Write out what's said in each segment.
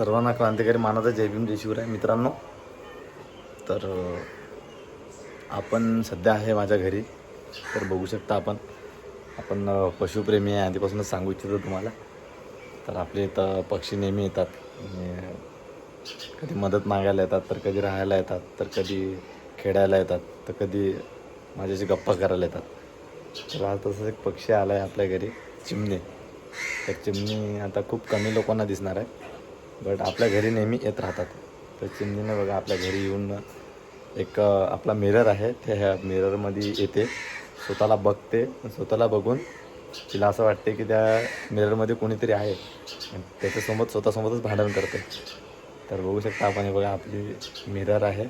सर्वांना क्रांतिकारी मानाचा जय भीम जय शिवराय. मित्रांनो तर आपण सध्या आहे माझ्या घरी. तर बघू शकता आपण. आपण पशुप्रेमी आहे. आधीपासूनच सांगू इच्छितो तुम्हाला. तर आपले इथं पक्षी नेहमी येतात. कधी मदत मागायला येतात तर कधी राहायला येतात तर कधी खेळायला येतात तर कधी माझ्याशी गप्पा करायला येतात. तर आज तसंच एक पक्षी आला आहे आपल्या घरी चिमणी. तर चिमणी आता खूप कमी लोकांना दिसणार आहे. बट आपल्या घरी नेहमी येत राहतात. तर चिमणीने बघा आपल्या घरी येऊन एक आपला मिरर आहे. त्या ह्या मिररमध्ये येते. स्वतःला बघते. स्वतःला बघून तिला असं वाटते की त्या मिररमध्ये कोणीतरी आहे. आणि त्याच्यासोबत स्वतःसोबतच भांडण करते. तर बघू शकता आपण हे बघा आपली मिरर आहे.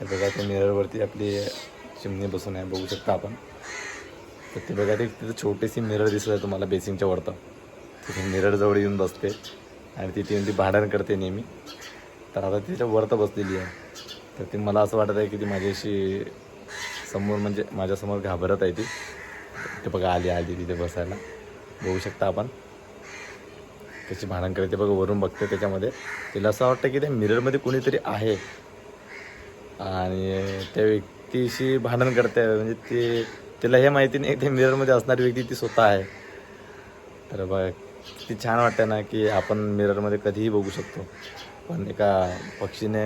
हे बघा त्या मिररवरती आपली चिमणी बसून आहे. बघू शकता आपण. तर ते बघा ते तिथं छोटीशी मिरर दिसत आहे तुम्हाला बेसिंगच्या वरतं. तिथे मिररजवळ येऊन बसते. आणि तिथे येऊन ती भांडण करते नेहमी. तर आता तिच्या वरतं बसलेली आहे. तर ती मला असं वाटत आहे की ती माझ्याशी समोर म्हणजे माझ्यासमोर घाबरत आहे ती. ते बघा आली आली तिथे बसायला. बघू शकता आपण. त्याची भांडण करते बघा वरून बघते त्याच्यामध्ये. तिला असं वाटतं की त्या मिररमध्ये कोणीतरी आहे. आणि त्या व्यक्तीशी भांडण करते म्हणजे ते तिला हे माहिती नाही त्या मिररमध्ये असणारी व्यक्ती ती स्वतः आहे. तर बघा ती छान वाटते ना की आपण मिररमध्ये कधीही बघू शकतो. पण एका पक्षीने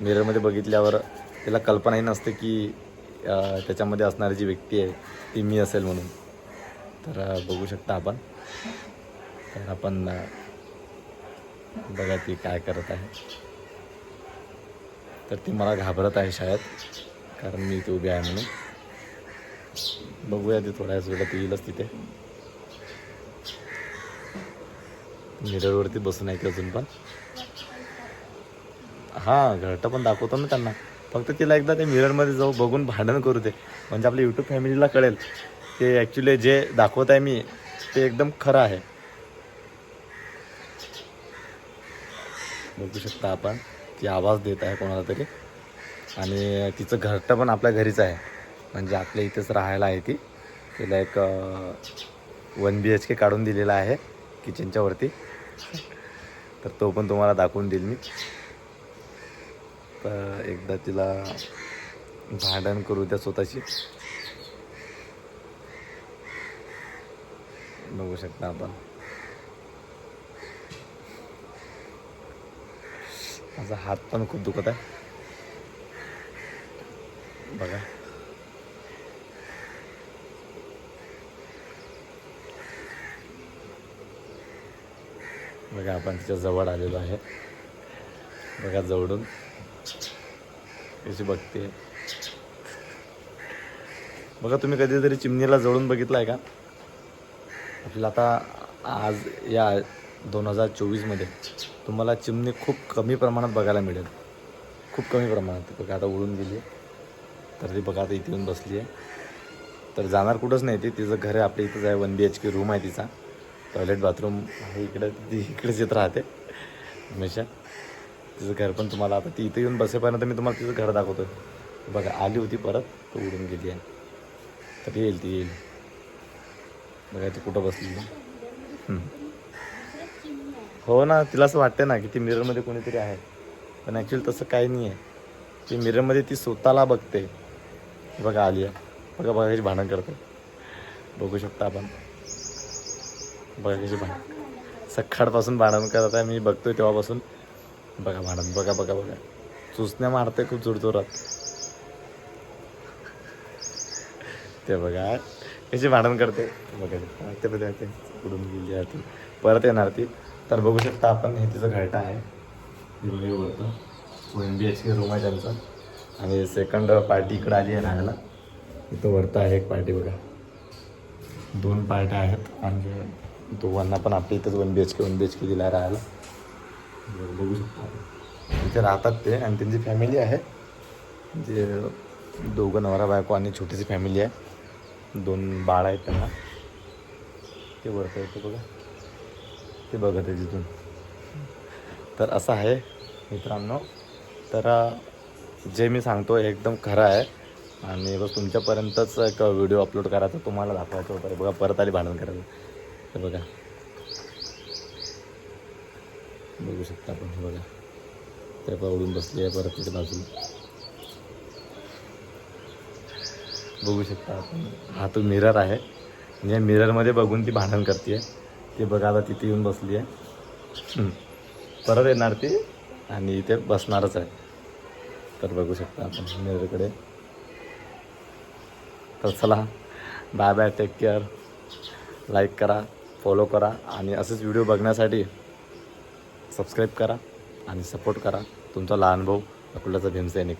मिररमध्ये बघितल्यावर त्याला कल्पनाही नसते की त्याच्यामध्ये असणारी जी व्यक्ती आहे ती मी असेल म्हणून. तर बघू शकता आपण. तर आपण बघा ती काय करत आहे. तर ती मला घाबरत आहे शाळेत कारण मी इथे उभी आहे म्हणून. बघूया ती थोड्या वेळात येईलच तिथे. मिररवरती बसून आहे की अजून पण? हां घरटं पण दाखवतो ना त्यांना. फक्त तिला एकदा ते मिररमध्ये जाऊ बघून भांडण करू दे. म्हणजे आपल्या यूट्यूब फॅमिलीला कळेल ते ॲक्च्युली जे दाखवत आहे मी ते एकदम खरं आहे. बघू शकता आपण ती आवाज देत आहे कोणाला तरी. आणि तिचं घरटं पण आपल्या घरीच आहे. म्हणजे आपल्या इथेच राहायला आहे ती. तिला एक वन बी एच के काढून दिलेला आहे किचनच्यावरती तर तो पण तुम्हाला दाखवून देईल मी. तर एकदा तिला भांडण करू द्या स्वतःची बघू शकता आपण. माझा हात पण खूप दुखत आहे. बघा. बघा आपण तिच्या जवळ आलेलो आहे. बघा जवळून. कशी बघते. बघा तुम्ही कधीतरी चिमणीला जवळून बघितलं आहे का? आपल्याला आता आज या दोन हजार चोवीसमध्ये तुम्हाला चिमणी खूप कमी प्रमाणात बघायला मिळेल. खूप कमी प्रमाणात. बघा आता उडून गेली. तर ती बघा आता इथे येऊन बसली आहे तर जाणार कुठंच नाही ती. तिचं घर आहे आपल्या इथंच आहे one B H K room आहे तिचा. टॉयलेट बाथरूम आहे इकडं ती इकडेच येत राहते. हमेशा. तिचं घर पण तुम्हाला आता ती इथं येऊन बसेपर्यंत मी तुम्हाला तिचं घर दाखवतो बघा आली होती परत तो उडून गेली आहे. तर येईल ती येईल. बघा ती कुठं बसली हो ना तिला असं वाटतं ना की ती मिररमध्ये कोणीतरी आहे. पण ॲक्च्युली तसं काही नाही आहे ती मिररमध्ये ती स्वतःला बघते. बघा आली आहे. बघा बघायची भांडण करते. बघू शकता आपण. बघा कशी भांडण सकाळपासून भांडण करत आहे मी बघतोय तेव्हापासून. बघा भांडण बघा बघा बघा. चुसण्या मारते खूप जोरजोरात. ते बघा कशी भांडण करते. बघा ते बघा ते उडून गेली आहे ती. परत येणार ती. तर बघू शकता आपण हे तिचं घरटा आहे. One B H K room आहे त्यांचा. आणि सेकंड पार्टी इकडं आली आहे राहायला. इथं वरतं आहे एक पार्टी बघा. दोन पार्ट्या आहेत. आणि दोघांना पण आपल्या इथंच one B H K one B H K दिला राहायला. बघू शकता. इथे राहतात ते. आणि त्यांची फॅमिली आहे. जे दोघं नवरा बायको आणि छोटीशी फॅमिली आहे. दोन बाळ आहेत त्यांना. ते वरतं येतं बघा. ते बघत आहे तिथून तर असं आहे मित्रांनो. तर जे मी सांगतो हे एकदम खरं आहे. आणि बस तुमच्यापर्यंतच एक व्हिडिओ अपलोड करायचा तुम्हाला दाखवायचं होतं बघा परत आली भांडण करायला. ते बघा. बघू शकता आपण हे बघा. त्या उडून बसली आहे परत तिथे बाजूला. बघू शकता आपण हा तो मिरर आहे. म्हणजे मिररमध्ये बघून ती भांडण करते ते बघा आता तिथे येऊन बसली आहे परत येणार ती आणि इथे बसणारच आहे. तर बघू शकता आपण मिररकडे तर चला bye bye take care like करा. फॉलो करा आणि असेच व्हिडिओ बघण्यासाठी सबस्क्राईब करा आणि सपोर्ट करा. तुमचा लहान भाऊ अकोल्याचा भीमसैनिक.